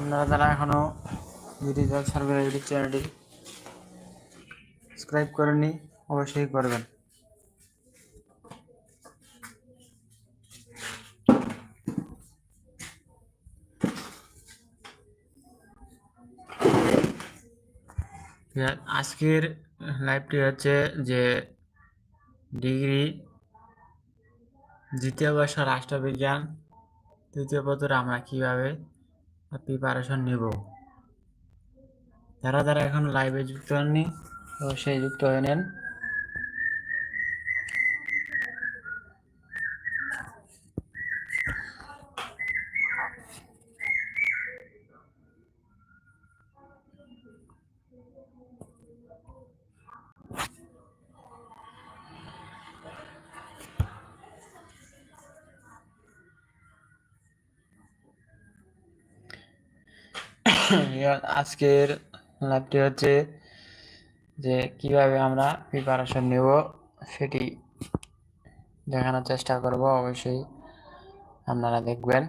আপনারা যারা এখনও ডিজিটাল সার্ভে ইউটিউব চ্যানেলটি সাবস্ক্রাইব করেননি, অবশ্যই করবেন। আজকের লাইভটি হচ্ছে যে ডিগ্রি দ্বিতীয় বর্ষ রাষ্ট্রবিজ্ঞান, তৃতীয় পত্র আমরা কীভাবে প্রিপারেশন নেব। যারা যারা এখন লাইভে যুক্ত হননি অবশ্যই যুক্ত হয়ে নেন। আজকের লাইভটি হচ্ছে যে কীভাবে আমরা প্রিপারেশন নেব সেটি দেখানোর চেষ্টা করব। অবশ্যই আপনারা দেখবেন।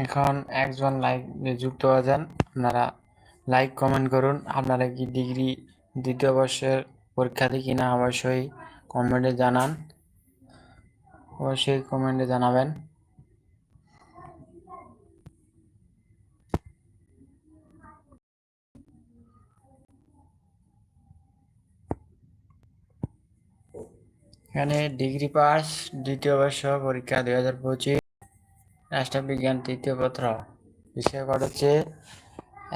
এখন একজন লাইক যুক্ত আছেন, আপনারা লাইক কমেন্ট করুন। আপনারা কি ডিগ্রি দ্বিতীয় বর্ষের পরীক্ষা পরীক্ষার্থী কিনা অবশ্যই কমেন্টে জানান। অবশ্যই কমেন্টে জানাবেন। এখানে ডিগ্রি পাস দ্বিতীয় বর্ষ পরীক্ষা দুই হাজার পঁচিশ। রাষ্ট্রবিজ্ঞান তৃতীয় পত্র। বিষয় কোড হচ্ছে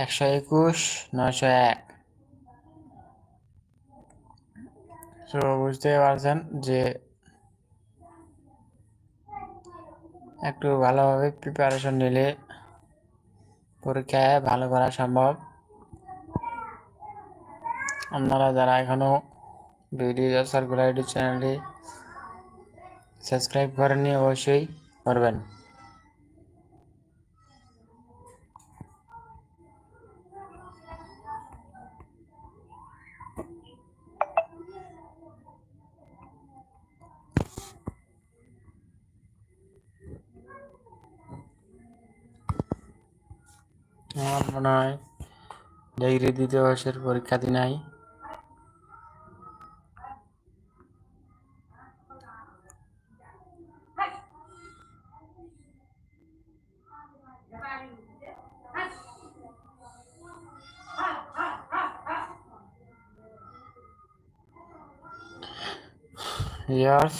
একশো একুশ, নয়শো এক। তো বুঝতে পারছেন যে একটু ভালোভাবে প্রিপারেশন নিলে পরীক্ষায় ভালো করা সম্ভব। আপনারা যারা এখনও ভিডিও সার্কুলার ইউটিউব চ্যানেলটি সাবস্ক্রাইব করেননি, অবশ্যই করবেন। আমার মনে হয় ডিগ্রি দ্বিতীয় বর্ষের পরীক্ষার্থী নাই ইয়ার্স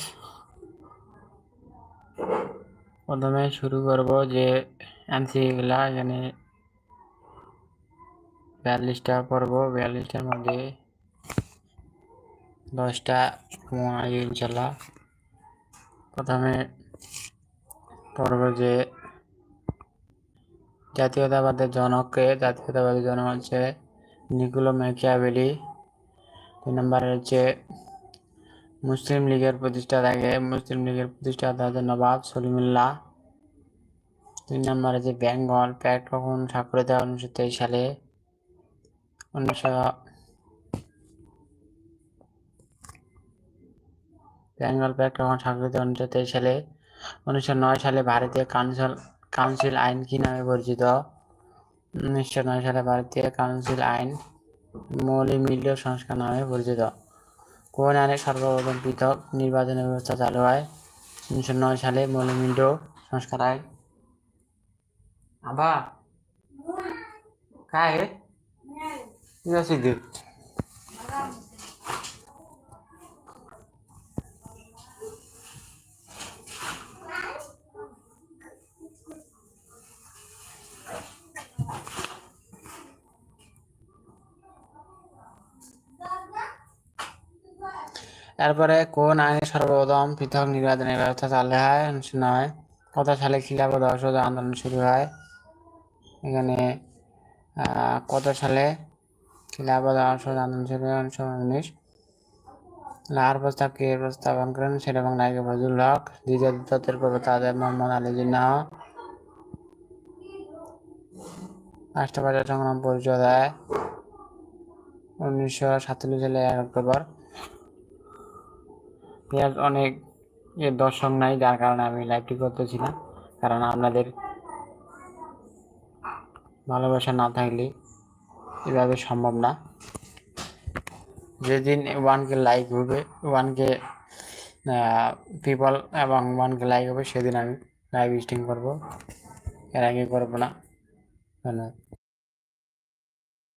প্রথমে শুরু করব যে এনসিগুলা এখানে বিয়াল্লিশটা পর্ব, বিয়াল্লিশটার মধ্যে দশটা ইনশাল্লাহ। প্রথমে পর্ব যে জাতীয়তাবাদের জনককে, জাতীয়তাবাদের জনক হচ্ছে নিকুলো ম্যাকিয়াভেলি দুই নম্বরে হচ্ছে মুসলিম লীগের প্রতিষ্ঠাতাকে মুসলিম লীগের প্রতিষ্ঠাতা হচ্ছে নবাব সলিমুল্লাহ। তিন নম্বরে যে বেঙ্গল প্যাক্ট কখন স্বাক্ষরিত উনিশশো তেইশ সালে? উনিশশো বেঙ্গল স্বাক্ষরিত উনিশশো তেইশ সালে উনিশশো নয় সালে ভারতীয় কাউন্সিল কাউন্সিল আইন কি নামে পরিচিত উনিশশো নয় সালে ভারতীয় কাউন্সিল আইন মৌলিক মূল্য সংস্কার নামে পরিচিত কোন আইনে সর্বপ্রথম পৃথক নির্বাচনের ব্যবস্থা চালু হয় উনিশশো নয় সালে মৌলিক মূল্য সংস্কার আইন আবা काय Gracias, Dios. তারপরে কোন আইনে সর্বপ্রথম পৃথক নির্বাচনের ব্যবস্থা চালু হয়? অনুষ্ঠিত হয়। কত সালে খিলাফত অসহযোগ আন্দোলন শুরু হয়? এখানে কত সালে শুরু উনিশশো উনিশ লাহার প্রস্তাব কে প্রস্তাবন করেন এবং নায়ক ফজলুল হক দ্বিতীয় তত্ত্বের আজাদ মোহাম্মদ আলী জিন্নাহ। রাষ্ট্রবাজার সংগ্রাম পরিচয় দেয় উনিশশো সাতচল্লিশ সালে এক অক্টোবর। এর অনেক এর দর্শক নাই, যার কারণে আমি লাইভটি করতেছি না। কারণ আপনাদের ভালোবাসা না থাকলে এভাবে সম্ভব না। যেদিন ওয়ানকে লাইক হবে ওয়ানকে পিপল এবং ওয়ানকে লাইক হবে, সেদিন আমি লাইভ স্ট্রিম করব। এর আগে করব না। ধন্যবাদ।